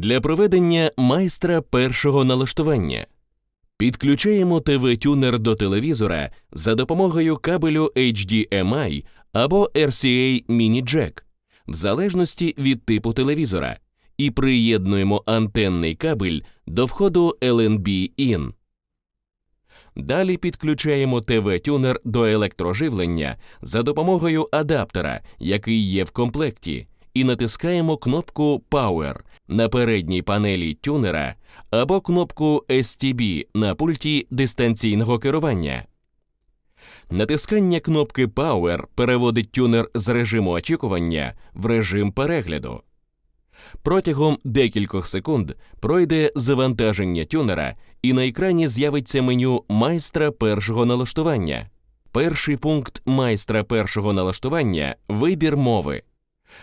Для проведення майстра першого налаштування підключаємо ТВ-тюнер до телевізора за допомогою кабелю HDMI або RCA Mini Jack, в залежності від типу телевізора, і приєднуємо антенний кабель до входу LNB IN. Далі підключаємо ТВ-тюнер до електроживлення за допомогою адаптера, який є в комплекті, і натискаємо кнопку Power на передній панелі тюнера або кнопку STB на пульті дистанційного керування. Натискання кнопки Power переводить тюнер з режиму очікування в режим перегляду. Протягом декількох секунд пройде завантаження тюнера, і на екрані з'явиться меню майстра першого налаштування. Перший пункт майстра першого налаштування вибір мови.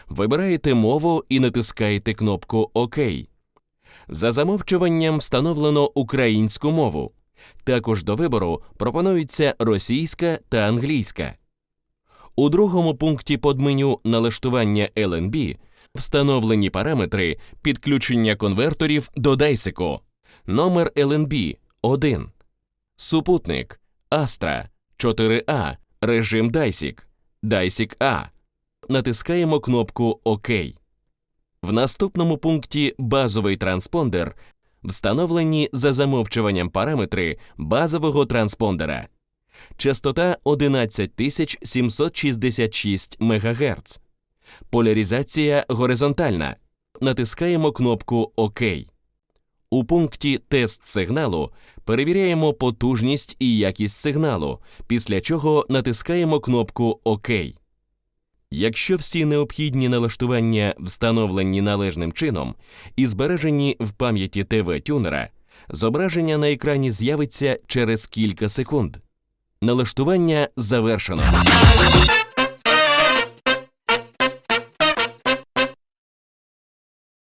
Вибираєте мову і натискаєте кнопку ОК. За замовчуванням встановлено українську мову. Також до вибору пропонуються російська та англійська. У другому пункті подменю налаштування LNB встановлені параметри підключення конверторів до DAISIC. Номер LNB 1. Супутник Astra 4A. Режим DAISIC. DAISIC A. Натискаємо кнопку ОК. В наступному пункті базовий транспондер встановлені за замовчуванням параметри базового транспондера. Частота 11766 МГц. Поляризація горизонтальна. Натискаємо кнопку ОК. У пункті Тест сигналу перевіряємо потужність і якість сигналу, після чого натискаємо кнопку ОК. Якщо всі необхідні налаштування встановлені належним чином і збережені в пам'яті ТВ-тюнера, зображення на екрані з'явиться через кілька секунд. Налаштування завершено.